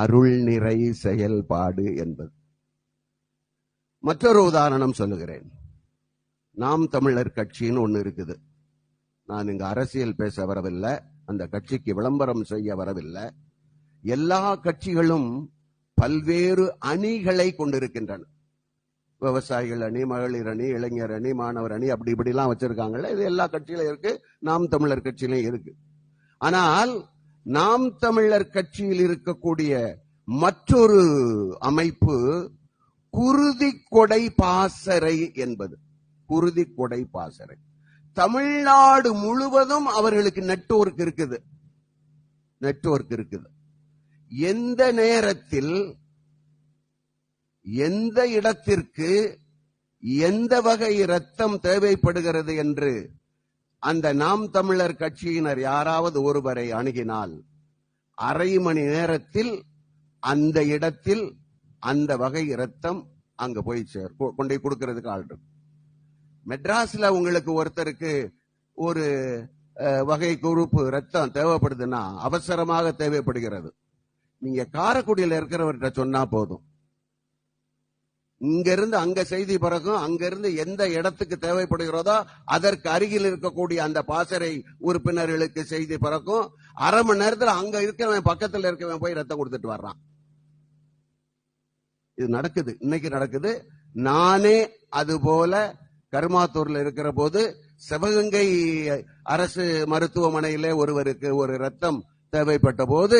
அருள் நிறை செயல்பாடு என்பது. மற்றொரு உதாரணம் சொல்லுகிறேன். நாம் தமிழர் கட்சின்னு ஒண்ணு இருக்குது. நான் இங்க அரசியல் பேச வரவில்லை. அந்த கட்சிக்கு விளம்பரம் செய்ய வரவில்லை. எல்லா கட்சிகளும் பல்வேறு அணிகளை கொண்டிருக்கின்றன. விவசாயிகள் அணி மகளிர் அணி இளைஞர் அணி மாணவர் அணி அப்படி இப்படிலாம் வச்சிருக்காங்கல்ல. இது எல்லா கட்சியிலும் இருக்கு. நாம் தமிழர் கட்சியிலும் இருக்கு. ஆனால் நாம் தமிழர் கட்சியில் இருக்கக்கூடிய மற்றொரு அமைப்பு குருதி கொடை பாசறை என்பது. குருதி கொடை பாசறை. தமிழ்நாடு முழுவதும் அவர்களுக்கு நெட்வொர்க் இருக்குது. நெட்வொர்க் இருக்குது. எந்த நேரத்தில் எந்த இடத்திற்கு எந்த வகை ரத்தம் தேவைப்படுகிறது என்று அந்த நாம் தமிழர் கட்சியினர் யாராவது ஒருவரை அணுகினால் அரை மணி நேரத்தில் அந்த இடத்தில் அந்த வகை ரத்தம் அங்க போய் சேர் கொ- கொண்டு போய் கொடுக்கறதுக்கு ஆள் இருக்கும் மெட்ராஸ்ல உங்களுக்கு ஒருத்தருக்கு ஒரு வகை குரூப்பு ரத்தம் தேவைப்படுதுன்னா அவசரமாக தேவைப்படுகிறது. நீங்க காரைக்குடியில இருக்கிறவர்கிட்ட சொன்னா போதும். இங்கிருந்து அங்க செய்தி பிறகும் அங்கிருந்து எந்த இடத்துக்கு தேவைப்படுகிறதோ அதற்கு அருகில் இருக்கக்கூடிய அந்த பாசறை உறுப்பினர்களுக்கு செய்தி பிறக்கும் அரை மணி நேரத்தில் அங்க இருக்கிறவன் பக்கத்தில் இருக்கவன் போய் ரத்தம் கொடுத்துட்டு வர்றான். இது நடக்குது. இன்னைக்கு நடக்குது. நானே அது போல கருமாத்தூர்ல இருக்கிற போது சிவகங்கை அரசு மருத்துவமனையிலே ஒருவருக்கு ஒரு ரத்தம் தேவைப்பட்ட போது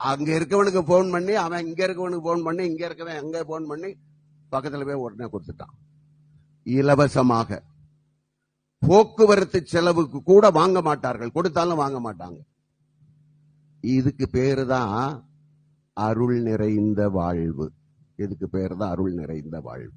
அங்க இருக்கவனுக்கு போன் பண்ணி அவன் இங்க இருக்கவனுக்கு போன் பண்ணி இங்க இருக்கவன் அங்க போன் பண்ணி பக்கத்தில் போய் உடனே கொடுத்துட்டான். இலவசமாக. போக்குவரத்து செலவுக்கு கூட வாங்க மாட்டார்கள். கொடுத்தாலும் வாங்க மாட்டாங்க. இதுக்கு பேரு தான் அருள் நிறைந்த வாழ்வு. இதுக்கு பேரு தான் அருள் நிறைந்த வாழ்வு.